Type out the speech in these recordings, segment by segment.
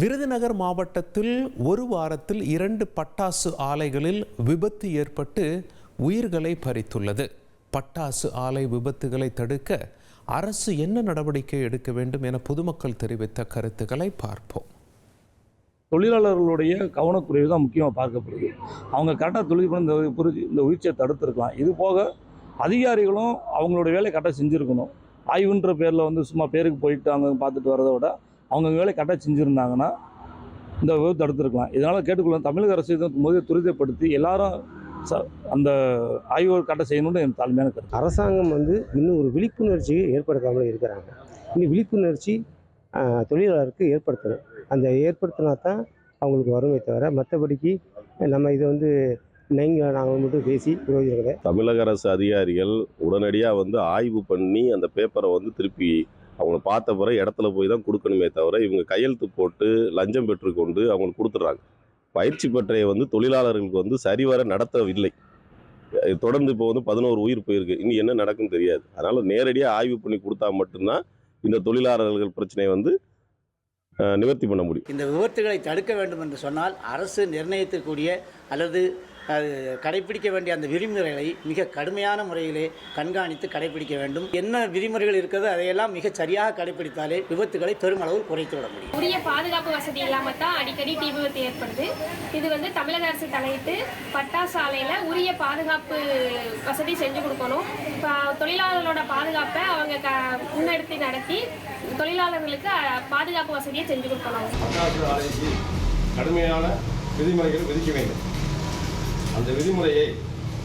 விருதுநகர் மாவட்டத்தில் ஒரு வாரத்தில் இரண்டு பட்டாசு ஆலைகளில் விபத்து ஏற்பட்டு உயிர்களை பறித்துள்ளது. பட்டாசு ஆலை விபத்துகளை தடுக்க அரசு என்ன நடவடிக்கை எடுக்க வேண்டும் என பொதுமக்கள் தெரிவித்த கருத்துக்களை பார்ப்போம். தொழிலாளர்களுடைய கவனக்குறைவு தான் முக்கியமாக பார்க்கப்படுது. அவங்க கரெக்டாக தொழில் பண்ண இந்த புரிஞ்சு இந்த உயிர்ச்சியை தடுத்துருக்கலாம். இது போக அதிகாரிகளும் அவங்களோட வேலையை கரெக்டாக செஞ்சுருக்கணும். ஆய்வுன்ற பேரில் வந்து சும்மா பேருக்கு போயிட்டு அவங்க பார்த்துட்டு வரதை விட அவங்க வேலையை கரெக்டாக செஞ்சுருந்தாங்கன்னா இந்த விபத்து தடுத்துருக்கலாம். இதனால் கேட்டுக்கொள்ள தமிழக அரசு இதை முதலில் துரிதப்படுத்தி எல்லாரும் ச அந்த ஆய்வு கரெக்டாக செய்யணும்னு என் தாழ்மையான கருத்து. அரசாங்கம் வந்து இன்னும் ஒரு விழிப்புணர்ச்சியை ஏற்படுத்தாமல் இருக்கிறாங்க. இன்னும் விழிப்புணர்ச்சி தொழிலாளருக்கு ஏற்படுத்தணும். அந்த ஏற்படுத்தினா தான் அவங்களுக்கு வருமே தவிர மற்றபடிக்கு நம்ம இதை வந்து நீங்கள் நாங்கள் மட்டும் பேசி பிரயோஜனம் தமிழக அரசு அதிகாரிகள் உடனடியாக வந்து ஆய்வு பண்ணி அந்த பேப்பரை வந்து திருப்பி அவங்கள பார்த்த பிறகு இடத்துல போய் தான் கொடுக்கணுமே தவிர இவங்க கையெழுத்து போட்டு லஞ்சம் பெற்றுக்கொண்டு அவங்களுக்கு கொடுத்துட்றாங்க. பயிற்சி பெற்றைய வந்து தொழிலாளர்களுக்கு வந்து சரிவர நடத்தவில்லை. தொடர்ந்து இப்போ வந்து பதினோரு உயிர் போயிருக்கு. இனி என்ன நடக்கும் தெரியாது. அதனால் நேரடியாக ஆய்வு பண்ணி கொடுத்தா மட்டும்தான் இந்த தொழிலாளர்கள் பிரச்சனையை வந்து நிவர்த்தி பண்ண முடியும். இந்த விபத்துகளை தடுக்க வேண்டும் என்று சொன்னால் அரசு நிர்ணயிக்கக்கூடிய அல்லது அது கடைபிடிக்க வேண்டிய அந்த விதிமுறைகளை மிக கடுமையான முறையிலே கண்காணித்து கடைபிடிக்க வேண்டும். என்ன விதிமுறைகள் இருக்கிறதோ அதையெல்லாம் மிகச் சரியாக கடைபிடித்தாலே விபத்துகளை பெருமளவில் குறைத்து விட முடியும். உரிய பாதுகாப்பு வசதி இல்லாமல் தான் அடிக்கடி தீ விபத்து ஏற்படுது. இது வந்து தமிழக அரசு தலையிட்டு பட்டாசு ஆலையில் உரிய பாதுகாப்பு வசதி செஞ்சு கொடுக்கணும். இப்போ தொழிலாளர்களோட பாதுகாப்பை அவங்க க முன்னெடுத்து நடத்தி தொழிலாளர்களுக்கு பாதுகாப்பு வசதியை செஞ்சு கொடுக்கணும். கடுமையான விதிமுறைகள் விதிக்க வேண்டும். அந்த விதிமுறையை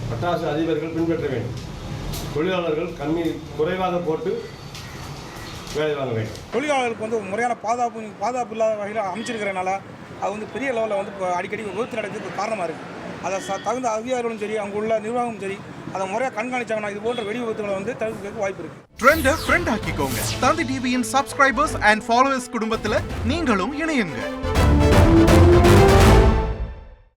பட்டாசு அதிபர்கள் பின்பற்ற வேண்டும். தொழிலாளர்கள் கம்மி குறைவாக போட்டு வேலை வாங்க வேண்டும். தொழிலாளர்களுக்கு வந்து முறையான பாதுகாப்பு பாதுகாப்பு இல்லாத வகையில் அமைச்சிருக்கிறனால அது வந்து பெரிய லெவலில் வந்து இப்போ அடிக்கடி விபத்து நடக்கிறதுக்கு காரணமாக இருக்குது அதை ச தகுந்த அதிகாரிகளும் சரி அங்கே உள்ள நிர்வாகமும் சரி அதை முறையாக கண்காணிச்சாங்கன்னா இது போன்ற வெடி விபத்துகளை வந்து தவிர்க்கிறதுக்கு வாய்ப்பு இருக்குது ட்ரெண்ட ஃப்ரெண்ட் ஆக்கிக்கோங்க. தந்தி டிவியின் சப்ஸ்கிரைபர்ஸ் அண்ட் ஃபாலோவர்ஸ் குடும்பத்துல நீங்களும் இணையுங்க.